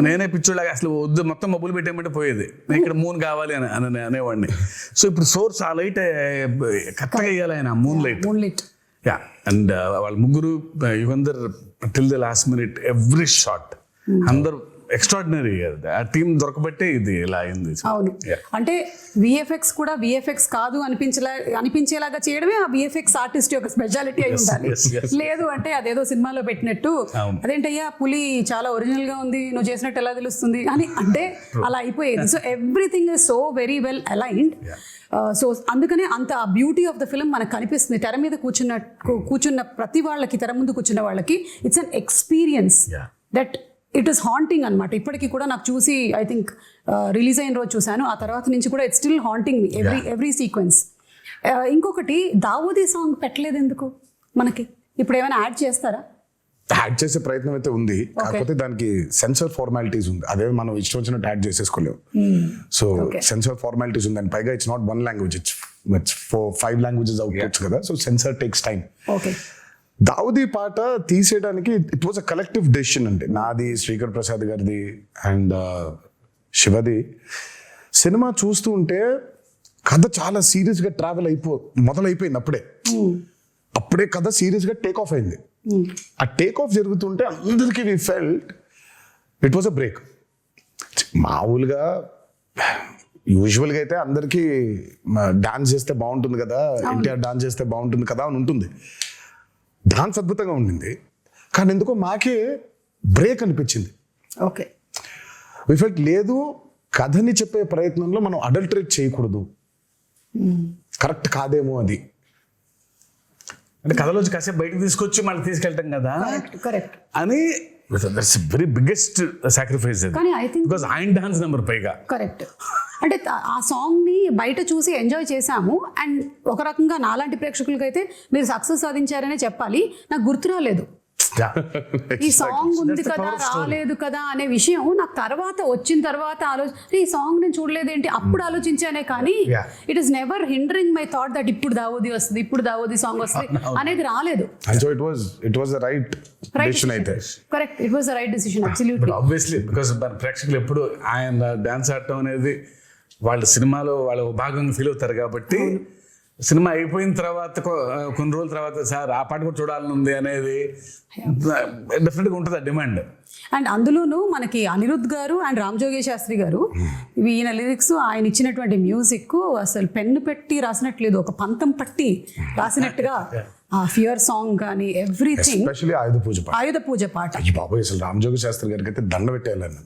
నేనే పిచ్చోళ్ళగా అసలు వద్దు మొత్తం మబ్బులు పెట్టేయమంటే పోయేది. నేను ఇక్కడ మూన్ కావాలి అని అని అనేవాడిని. సో ఇప్పుడు సోర్స్ ఆ లైట్ కరెక్ట్గా వేయాలి ఆయన moon light moonlit yeah and వాళ్ళ ముగ్గురు Yugandhar till the last minute every shot అందరు ఎక్స్ట్రాడినరీ ఆ టీం దొరకబట్టే ఇది ఇలా అయింది. అవును. అంటే విఎఫ్ఎక్స్ కూడా విఎఫ్ఎక్స్ కాదు అనిపించేలా అనిపించేలాగా చేయడమే ఆ విఎఫ్ఎక్స్ ఆర్టిస్ట్ యొక్క స్పెషాలిటీ అయి ఉండాలి. లేదు అంటే అదేదో సినిమాలో పెట్టినట్టు. అదేంటయ్యా పులి చాలా ఒరిజినల్గా ఉంది నువ్వు చేసినట్టు ఎలా తెలుస్తుంది అని అంటే అలా అయిపోయేది. So everything is so very well aligned so అందుకనే అంత బ్యూటీ ఆఫ్ ద ఫిల్మ్ మనకు కనిపిస్తుంది. తెర మీద కూర్చున్న కూ- కూర్చున్న ప్రతి వాళ్ళకి తెర ముందు కూర్చున్న వాళ్ళకి it's an experience. That it is haunting అనమాట ఇప్పటికీ కూడా నాకు చూసి ఐ థింక్ రిలీజ్ అయిన రోజు చూశాను. ఆ తర్వాత నుంచి కూడా it's still haunting me every every sequence ఇంకొకటి దావోదీ సాంగ్ పెట్టలేదు ఎందుకు మనకి? ఇప్పుడు ఏమైనా యాడ్ చేస్తారా? యాడ్ చేసే ప్రయత్నం అయితే ఉంది. కాకపోతే దానికి సెన్సర్ ఫార్మాలిటీస్ ఉంది. అదే మనం ఇష్టం వచ్చినట్టు యాడ్ చేసేసుకోలేము. సో. సెన్సర్ ఫార్మాలిటీస్ ఉంది. అండ్ పైగా it's not one language it's four five languages outputs కదా? So censor takes time okay Davudi పాట తీసేయడానికి it was a collective decision అండి. నాది శ్రీకర్ ప్రసాద్ గారిది అండ్ శివది. సినిమా చూస్తూ ఉంటే కథ చాలా సీరియస్గా ట్రావెల్ అయిపో మొదలైపోయింది అప్పుడే. అప్పుడే కథ సీరియస్గా టేక్ ఆఫ్ అయింది. ఆ టేక్ ఆఫ్ జరుగుతుంటే అందరికీ we felt it was a break మామూలుగా యూజువల్గా అయితే అందరికీ డాన్స్ చేస్తే బాగుంటుంది కదా ఎన్టీఆర్ డాన్స్ చేస్తే బాగుంటుంది కదా అని ఉంటుంది. డాన్స్ అద్భుతంగా ఉండింది. కానీ ఎందుకో మాకే బ్రేక్ అనిపించింది. ఓకే. విఫెక్ట్ లేదు కథని చెప్పే ప్రయత్నంలో మనం అడల్టరేట్ చేయకూడదు. కరెక్ట్ కాదేమో అది. అంటే కథలోంచి కాసేపు బయటకు తీసుకొచ్చి మళ్ళీ తీసుకెళ్తాం కదా? Correct correct. అని దట్స్ వెరీ బిగ్గెస్ట్ సాక్రిఫైస్ కానీ ఐ థింక్ బికాస్ ఆయన డాన్స్ నెంబర్ పైగా. కరెక్ట్ అంటే ఆ సాంగ్ని బయట చూసి ఎంజాయ్ చేశాము అండ్ ఒక రకంగా నాలాంటి ప్రేక్షకులకైతే మీరు సక్సెస్ సాధించారనే చెప్పాలి. నాకు గుర్తు రాలేదు. ఈ సాంగ్ ఉంది కదా రాలేదు కదా అనే విషయం నాకు తర్వాత వచ్చిన తర్వాత ఆలోచన ఈ సాంగ్ నేను చూడలేదేంటి? అప్పుడు ఆలోచించానే కానీ. It is never hindering my thought that ఇప్పుడు దావోది వస్తుంది ఇప్పుడు దావోది సాంగ్ వస్తుంది అనేది రాలేదు. So it the right decision అయితే correct it was the right decision absolutely obviously ప్రేక్షకులు ఎప్పుడు ఆయన డాన్స్ ఆడటం అనేది వాళ్ళ సినిమాలో వాళ్ళ భాగంగా ఫీల్ అవుతారు కాబట్టి సినిమా అయిపోయిన తర్వాత కొన్ని రోజుల తర్వాత సార్ ఆ పాట కూడా చూడాలని ఉంది అనేది డెఫినెట్గా ఉంటుంది ఆ డిమాండ్. అండ్ అందులోనూ మనకి అనిరుద్ గారు అండ్ రామ్ జోగే శాస్త్రి గారు ఈయన లిరిక్స్ ఆయన ఇచ్చినటువంటి మ్యూజిక్ అసలు పెన్ను పెట్టి రాసినట్లేదు ఒక పంతం పట్టి రాసినట్టుగా ఆ ఫియర్ సాంగ్ కానీ ఎవ్రీథింగ్ ఎస్పెషల్లీ ఆయుధ పూజ పాట. ఆయుధ పూజ పాట. అయ్యి బాబోయ్ అసలు రామజోగి శాస్త్రి గారికి అయితే దండ పెట్టేయాలని.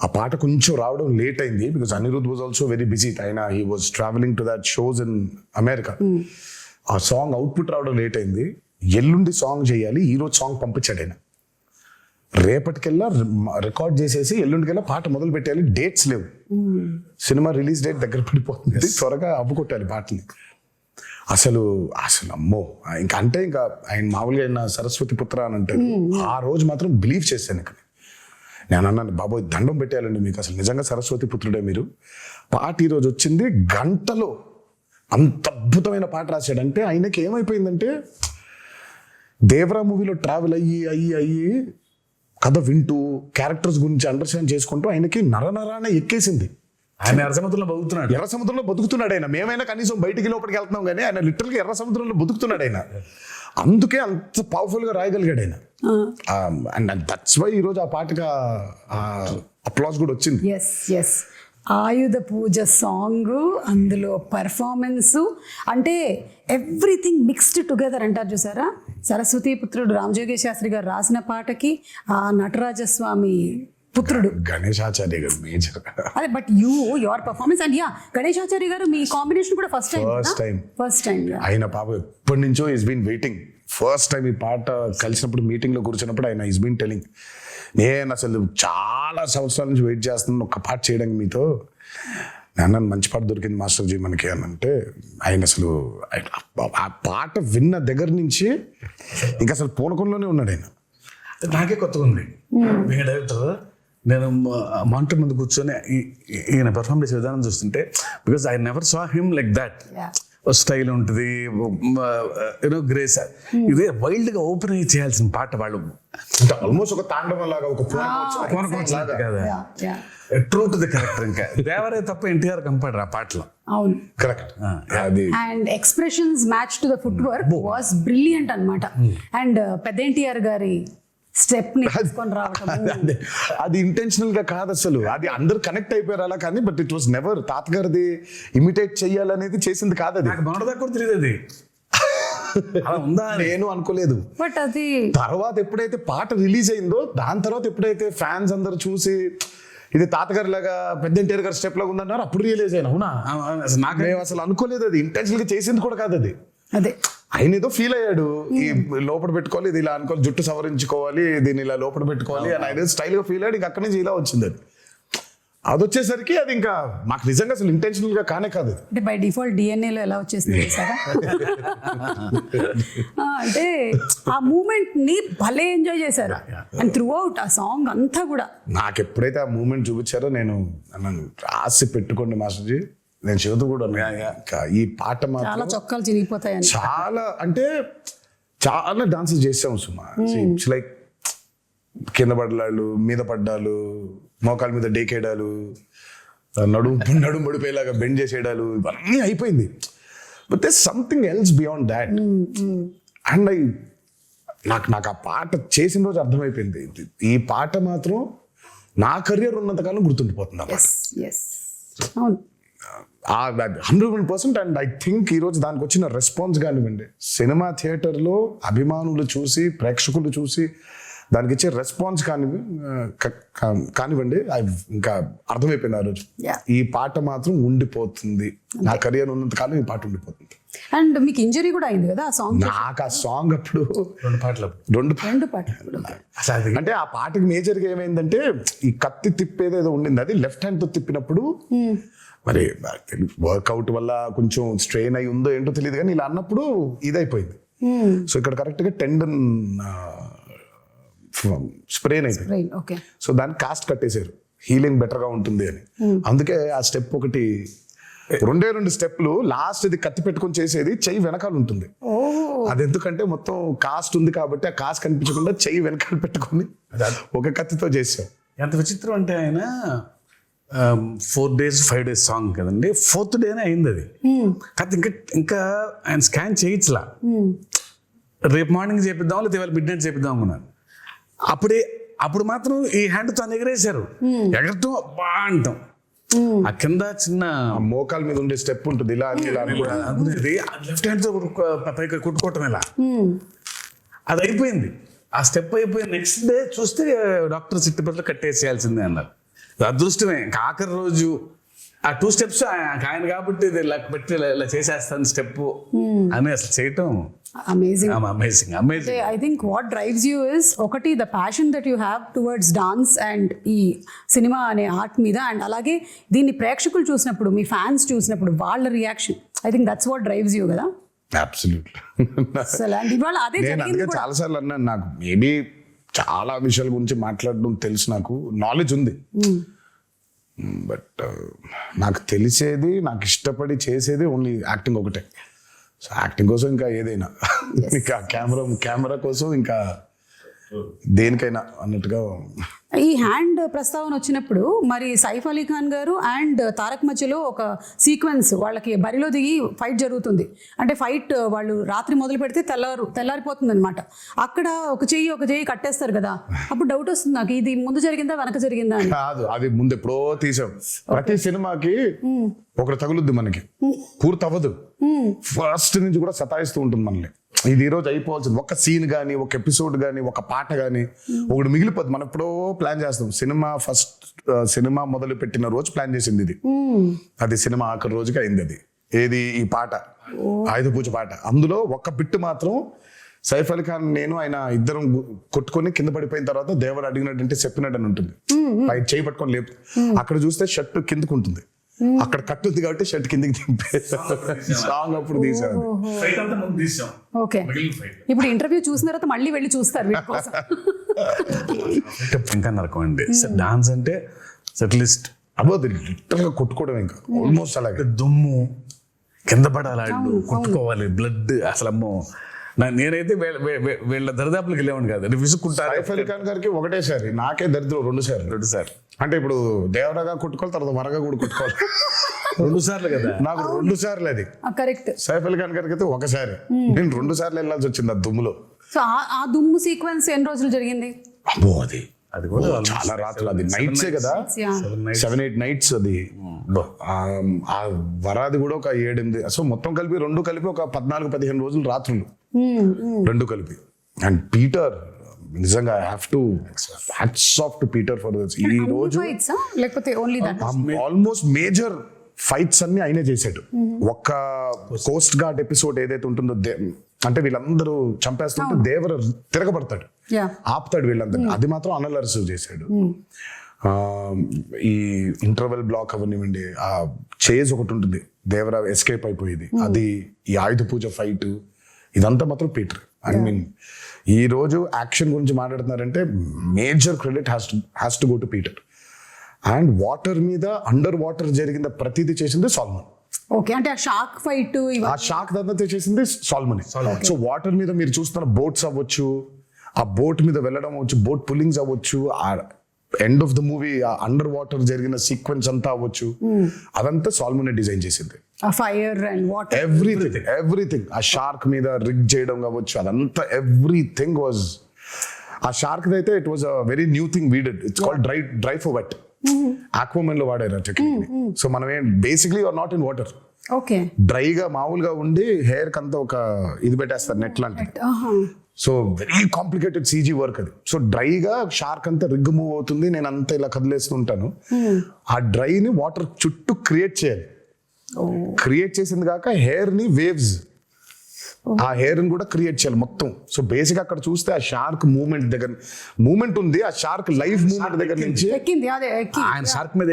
ఆ పాట కొంచెం రావడం లేట్ అయింది because Anirudh was also very busy ఆయన he was travelling to that shows in America ఆ సాంగ్ అవుట్పుట్ రావడం లేట్ అయింది. ఎల్లుండి సాంగ్ చేయాలి ఈ రోజు సాంగ్ పంపించాడు ఆయన. రేపటికెల్లా రికార్డ్ చేసేసి ఎల్లుండికెల్లా పాట మొదలు పెట్టాలి డేట్స్ లేవు. సినిమా రిలీజ్ డేట్ దగ్గర పడిపోతుంది. త్వరగా అవ్వకొట్టాలి పాటని. అసలు అసలు అమ్మో ఇంకా అంటే ఇంకా ఆయన మామూలుగా ఆయన సరస్వతి పుత్ర అని అంటారు. ఆ రోజు మాత్రం బిలీవ్ చేశాను ఇక్కడ నేను అన్నాను బాబోయ్ దండం పెట్టేయాలండి మీకు. అసలు నిజంగా సరస్వతి పుత్రుడే మీరు. పాట ఈ రోజు వచ్చింది గంటలో అంత అద్భుతమైన పాట రాశాడంటే ఆయనకి ఏమైపోయిందంటే దేవరా మూవీలో ట్రావెల్ అయ్యి అయ్యి అయ్యి కథ వింటూ క్యారెక్టర్స్ గురించి అండర్స్టాండ్ చేసుకుంటూ ఆయనకి నరనరానే ఎక్కేసింది. ఆయన అరసమతుల్లో బతుకుతున్నాడు. ఎర్ర సముద్రంలో బతుకుతున్నాడు ఆయన. మేమైనా కనీసం బయటికి లోపలికి వెళ్తున్నాం కానీ ఆయన లిటరల్గా ఎర్ర సముద్రంలో బతుకుతున్నాడు ఆయన. అందుకే అంత పవర్ఫుల్గా రాయగలిగాడు ఆయన. అండ్ దట్స్ వై ఈరోజు ఆ పాటకి అప్లాస్ కూడా వచ్చింది. Yes yes Ayudha Puja song అందులో పర్ఫార్మెన్స్ అంటే ఎవ్రీథింగ్ మిక్స్డ్ టుగెదర్ అంటారు చూసారా? సరస్వతి పుత్రుడు రామజోగి శాస్త్రి గారు రాసిన పాటకి ఆ నటరాజస్వామి పుత్రుడు. గణేశాచార్య గారు మేజర్. అదే but you your performance and ya Ganesh Acharya గారు మీ కాంబినేషన్ కూడా first time First time. First time ఆయన పాప ఎప్పటి నుంచో is been waiting first time ఈ పాట కలిసినప్పుడు మీటింగ్లో కూర్చున్నప్పుడు ఆయన ఈస్ బీన్ టెలింగ్ నేను అసలు చాలా సంవత్సరాల నుంచి వెయిట్ చేస్తున్నాను ఒక పాట చేయడానికి మీతో. నాన్న మంచి పాట దొరికింది మాస్టర్ జీ మనకి అని అంటే ఆయన అసలు ఆయన ఆ పాట విన్న దగ్గర నుంచి ఇంకా అసలు పూనకంలోనే ఉన్నాడు ఆయన. నాకే కొత్తగా ఉంది. మీ డైరెక్టర్ నేను మానిటర్ ముందు కూర్చొని ఈయన పెర్ఫామ్ చేసే విధానం చూస్తుంటే because I never saw him like that. Style ఉంటుంది యూనో గ్రేస్ ఇదే వైల్డ్గా ఓపెన్ అయ్యి చేయాల్సిన పాట వాళ్ళు. అంటే ఆల్మోస్ట్ ఒక తాండవం లాగా ఒక కదా. ట్రూ టు ది కరెక్టర్ ఇంకా. దేవరే తప్ప ఎన్టీఆర్ కంపాడరు ఆ పాటలో. అవును. Correct and expressions match to the foot work was brilliant అనమాట అండ్ పెద్ద ఎన్టీఆర్ గారి స్టెప్ని తీసుకొని రావటం అదే ఇంటెన్షనల్గా కాదు అసలు. అది అందరు కనెక్ట్ అయిపోయారు అలా కానీ బట్ ఇట్ వాస్ నెవర్ తాతగారిది ఇమిటేట్ చెయ్యాలనేది చేసింది కాదు అది. మొన్నటిదాకా కూడా తెలియదు అది. అలా ఉందా నేను అనుకోలేదు. బట్ అది తర్వాత ఎప్పుడైతే పాట రిలీజ్ అయిందో దాని తర్వాత ఎప్పుడైతే ఫ్యాన్స్ అందరు చూసి ఇది తాతగారి లాగా పెద్ద ఎన్టీఆర్ గారి స్టెప్ లాగా ఉందన్నారు అప్పుడు రియలైజ్ అయినా అవునా? నాకు అసలు అనుకోలేదు అది. ఇంటెన్షనల్గా చేసింది కూడా కాదు అది. అదే. ఆయన ఏదో ఫీల్ అయ్యాడు. ఈ లోపల పెట్టుకోవాలి ఇది ఇలా అనుకోవాలి జుట్టు సవరించుకోవాలి దీన్ని ఇలా లోపల పెట్టుకోవాలి అని ఆయన స్టైల్గా ఫీల్ అయ్యాడు. ఇంకా అక్కడి నుంచి ఇలా వచ్చింది అది. అది వచ్చేసరికి అది ఇంకా మాకు నిజంగా అసలు ఇంటెన్షనల్గా కానే కాదు. అంటే బై డిఫాల్ట్ డిఎన్ఏలో ఎలా వచ్చేసింది చూసారా ఆ, అంటే ఆ మూమెంట్ని భలే ఎంజాయ్ చేశారు. అండ్ త్రూ అవుట్ ఆ సాంగ్ అంతా కూడా. నాకు ఎప్పుడైతే ఆ మూమెంట్ చూపించారో నేను రాసి పెట్టుకోండి మాస్టర్జీ. నేను చెబుతూ కూడా ఈ పాట చాలా చొక్కాలు చిరిగిపోతాయని చాలా అంటే చాలా డాన్సెస్ చేసాం సుమా. ఇట్స్ లైక్ కింద పడ్డాలు మీద పడ్డాలు మోకాల మీద డేకేయడాలు నడుము నడుము పడిపోయేలాగా బెండ్ చేసేయడాలు ఇవన్నీ అయిపోయింది. But they something else beyond that and I నాకు నాకు ఆ పాట చేసిన రోజు అర్థమైపోయింది. ఈ పాట మాత్రం నా కెరియర్ ఉన్నంతకాలం గుర్తుండిపోతుంది ఆ hundred one percent and I think ఈరోజు దానికి వచ్చిన రెస్పాన్స్ కానివ్వండి సినిమా థియేటర్లో అభిమానులు చూసి ప్రేక్షకులు చూసి దానికి ఇచ్చే రెస్పాన్స్ కానివ్వ కానివ్వండి ఇంకా అర్థమైపోయింది ఆ రోజు. ఈ పాట మాత్రం ఉండిపోతుంది. నా కెరియర్ ఉన్నంత కాలం ఈ పాట ఉండిపోతుంది. అండ్ మీకు ఇంజరీ కూడా అయింది కదా ఆ సాంగ్ నాకు ఆ సాంగ్ అప్పుడు రెండు పాటలు రెండు రెండు పాటలు అంటే ఆ పాటకి మేజర్గా ఏమైందంటే ఈ కత్తి తిప్పేది ఏదో ఉండింది. అది లెఫ్ట్ హ్యాండ్తో తిప్పినప్పుడు మరి వర్కౌట్ వల్ల కొంచెం స్ట్రెయిన్ అయి ఉందో ఏంటో తెలియదు కానీ ఇలా అన్నప్పుడు ఇదైపోయింది. సో ఇక్కడ కరెక్ట్గా టెండన్ స్ప్రెయిన్ అయిపోయింది ఓకే సో దాన్ని కాస్ట్ కట్టేశారు. హీలింగ్ బెటర్గా ఉంటుంది అని. అందుకే ఆ స్టెప్ ఒకటి రెండే రెండు స్టెప్లు లాస్ట్ ఇది కత్తి పెట్టుకొని చేసేది చెయ్యి వెనకాల ఉంటుంది. అది ఎందుకంటే మొత్తం కాస్ట్ ఉంది కాబట్టి ఆ కాస్ట్ కనిపించకుండా చెయ్యి వెనకాల పెట్టుకొని ఒక కత్తితో చేసాం. ఎంత విచిత్రం అంటే ఆయన four days five days song కదండి. ఫోర్త్ డేనే అయింది అది కాదు ఇంకా ఇంకా ఆయన స్కాన్ చేయించలా. రేపు మార్నింగ్ చేపిద్దాం లేదా ఇవాళ మిడ్ నైట్ చేపిద్దాం అనుకున్నాను. అప్పుడే అప్పుడు మాత్రం ఈ హ్యాండ్తో ఎగరేశారు. ఎగరటం అబ్బా అంటాం. ఆ కింద చిన్న మోకాల మీద ఉండే స్టెప్ ఉంటుంది ఇలా. అనుకునేది లెఫ్ట్ హ్యాండ్తో పైకి కుట్టుకోవటం ఇలా అది అయిపోయింది. ఆ స్టెప్ అయిపోయి నెక్స్ట్ డే చూస్తే డాక్టర్ చిట్టుపట్ల కట్టేసేయాల్సిందే అన్నారు. అదృష్టమే. ఆఖరి రోజు ఆ టూ స్టెప్స్ ఆయన కాబట్టి పెట్టి ఇలా- చేసేస్తాను స్టెప్ అని అసలు చేయటం. Amazing amazing amazing I think what drives you is ఒకటి the passion that you have towards dance and ఈ సినిమా అనే ఆర్ట్ మీద అండ్ అలాగే దీన్ని ప్రేక్షకులు చూసినప్పుడు మీ ఫ్యాన్స్ చూసినప్పుడు వాళ్ళ reaction I think that's what drives you కదా? కూడా. చాలా సార్లు అన్నాను నాకు మేబీ చాలా విషయాల గురించి మాట్లాడడం తెలుసు నాకు. నాలెడ్జ్ ఉంది. బట్ నాకు తెలిసేది నాకు ఇష్టపడి చేసేది ఓన్లీ యాక్టింగ్ ఒకటే. సో యాక్టింగ్ కోసం ఇంకా ఏదైనా. ఇంకా కెమెరా కెమెరా కోసం ఇంకా దేనికైనా అన్నట్టుగా ఈ హ్యాండ్ ప్రస్తావన వచ్చినప్పుడు మరి సైఫ్ అలీ ఖాన్ గారు అండ్ తారక్ మధ్యలో ఒక సీక్వెన్స్ వాళ్ళకి బరిలో దిగి ఫైట్ జరుగుతుంది. అంటే ఫైట్ వాళ్ళు రాత్రి మొదలు పెడితే తెల్లారు తెల్లారిపోతుంది అనమాట అక్కడ ఒక చెయ్యి ఒక చెయ్యి కట్టేస్తారు కదా. అప్పుడు డౌట్ వస్తుంది నాకు ఇది ముందు జరిగిందా వెనక జరిగిందా కాదు అది ముందు ఎప్పుడో తీసాం. ప్రతి సినిమాకి ఒకటి తగులుద్ది మనకి. పూర్తి అవ్వదు ఫస్ట్ నుంచి కూడా సతాయిస్తూ ఉంటుంది మనల్ని. ఇది ఈ రోజు అయిపోవాల్సింది. ఒక సీన్ కానీ ఒక ఎపిసోడ్ కానీ ఒక పాట కానీ ఒకటి మిగిలిపోద్ది మనం ఎప్పుడో ప్లాన్ చేస్తాం. సినిమా ఫస్ట్ సినిమా మొదలు పెట్టిన రోజు ప్లాన్ చేసింది ఇది. అది సినిమా ఆఖరి రోజుకి అయింది అది. ఏది? ఈ పాట. ఆయుధ పూజ పాట. అందులో ఒక బిట్టు మాత్రం సైఫ్ అలీ ఖాన్ నేను ఆయన ఇద్దరం కొట్టుకొని కింద పడిపోయిన తర్వాత దేవుడు అడిగినట్టు చెప్పినట్టు అని ఉంటుంది. పై చేయి పట్టుకొని లేపు. అక్కడ చూస్తే షర్ట్ కిందకు ఉంటుంది. అక్కడ కట్టు ఉంది కాబట్టి షర్ట్ కిందకి దింపే సాంగ్ అప్పుడు తీసాను ఫైట్ అంతా ముందు తీసాం ఓకే. ఇప్పుడు ఇంటర్వ్యూ చూసిన తర్వాత మళ్ళీ వెళ్ళి చూస్తారు కోసం. ఇంకా నరకం అండి డాన్స్ అంటే అట్లీస్ట్ అబ్బో లిటరల్గా కొట్టుకోవడం ఇంకా. ఆల్మోస్ట్ అలాగే. దుమ్ము కింద పడాలి కొట్టుకోవాలి బ్లడ్ అసలు అమ్మో నా- నేనైతే వీళ్ళ దరిదాపులకు వెళ్ళేవాడిని కాదు. అంటే విసుక్కుంటారు. సైఫ్ అలీ ఖాన్ గారికి ఒకటేసారి నాకే దరిద్రం రెండు సార్లు. రెండు సార్లు. అంటే ఇప్పుడు దేవరగా కొట్టుకోవాలి తర్వాత వరగా కూడా కొట్టుకోవాలి. రెండు సార్లు కదా? నాకు రెండు సార్లు అది. కరెక్ట్. సైఫ్ అలీ ఖాన్ గారికి అయితే ఒకసారి నేను రెండు సార్లు వెళ్ళాల్సి వచ్చింది ఆ దుమ్ములో. సో ఆ దుమ్ము సీక్వెన్స్ ఎన్ని రోజులు జరిగింది? అబ్బో అది. అది కూడా చాలా రాత్రులు. అది నైట్సే కదా. సెవెన్ ఎయిట్ నైట్స్ అది. ఆ, వరాది కూడా ఒక ఏడెనిమిది. సో మొత్తం కలిపి రెండు కలిపి ఒక పద్నాలుగు పదిహేను రోజులు రాత్రులు. రెండు కలిపి. అండ్ పీటర్ నిజంగా have to hats off to Peter for this ఈ రోజు? లేకపోతే only that almost major fights అన్ని ఆయనే చేశాడు. ఒక్క కోస్ట్ గార్డ్ ఎపిసోడ్ ఏదైతే ఉంటుందో అంటే వీళ్ళందరూ చంపేస్తుంటే దేవర తిరగబడతాడు. ఆపుతాడు వీళ్ళందరినీ. అది మాత్రం అనలరసు చేశాడు. ఆ, ఈ ఇంటర్వెల్ బ్లాక్ అవనివ్వండి ఆ చేజ్ ఒకటి ఉంటుంది. దేవర ఎస్కేప్ అయిపోయేది. అది ఈ ఆయుధ పూజ ఫైట్ ఇదంతా మాత్రం పీటర్ ఐ మీన్ ఈ రోజు యాక్షన్ గురించి మాట్లాడుతున్నారంటే major credit has to has to go to Peter. And water మీద అండర్ వాటర్ జరిగిన ప్రతిదీ చేసింది సాల్మన్. ఓకే అంటే ఆ షాక్ ఫైట్ ఆ షాక్ దంతా చేసింది సాల్మన్. సో వాటర్ మీద మీరు చూస్తున్న బోట్స్ అవ్వచ్చు ఆ బోట్ మీద వెళ్ళడం అవ్వచ్చు బోట్ పుల్లింగ్స్ అవ్వచ్చు ఆ ఎండ్ ఆఫ్ ద మూవీ ఆ అండర్ వాటర్ జరిగిన సీక్వెన్స్ అంతా అవ్వచ్చు. అదంతా సాల్మన్ డిజైన్ చేసింది. Fire and water everything everything ఆ షార్క్ మీద రిగ్ చేయడం కావచ్చు అదంతా ఎవ్రీథింగ్ వాజ్ ఆ షార్క్ అయితే it was a very new thing వీడెడ్ it's called dry dry for wet ఆక్వామెన్లో వాడారు టెక్నిక్ సో మనం ఏం basically are not in water okay డ్రైగా మామూలుగా ఉండి హెయిర్ కంతా ఒక ఇది పెట్టేస్తారు నెట్ లాంటిది. So very complicated CG work అది. సో డ్రైగా షార్క్ అంతా రిగ్ మూవ్ అవుతుంది నేను అంతా ఇలా కదిలేస్తుంటాను ఆ డ్రైని వాటర్ చుట్టూ క్రియేట్ చేయాలి. క్రియేట్ చేసింది కాక హెయిర్ని వేవ్స్ ఆ హెయిర్ని కూడా క్రియేట్ చేయాలి మొత్తం. సో బేసిక్ అక్కడ చూస్తే ఆ షార్క్ మూవ్మెంట్ దగ్గర మూవ్మెంట్ ఉంది. ఆ షార్క్ లైఫ్ మూవ్మెంట్ దగ్గర నుంచి ఆయన షార్క్ మీద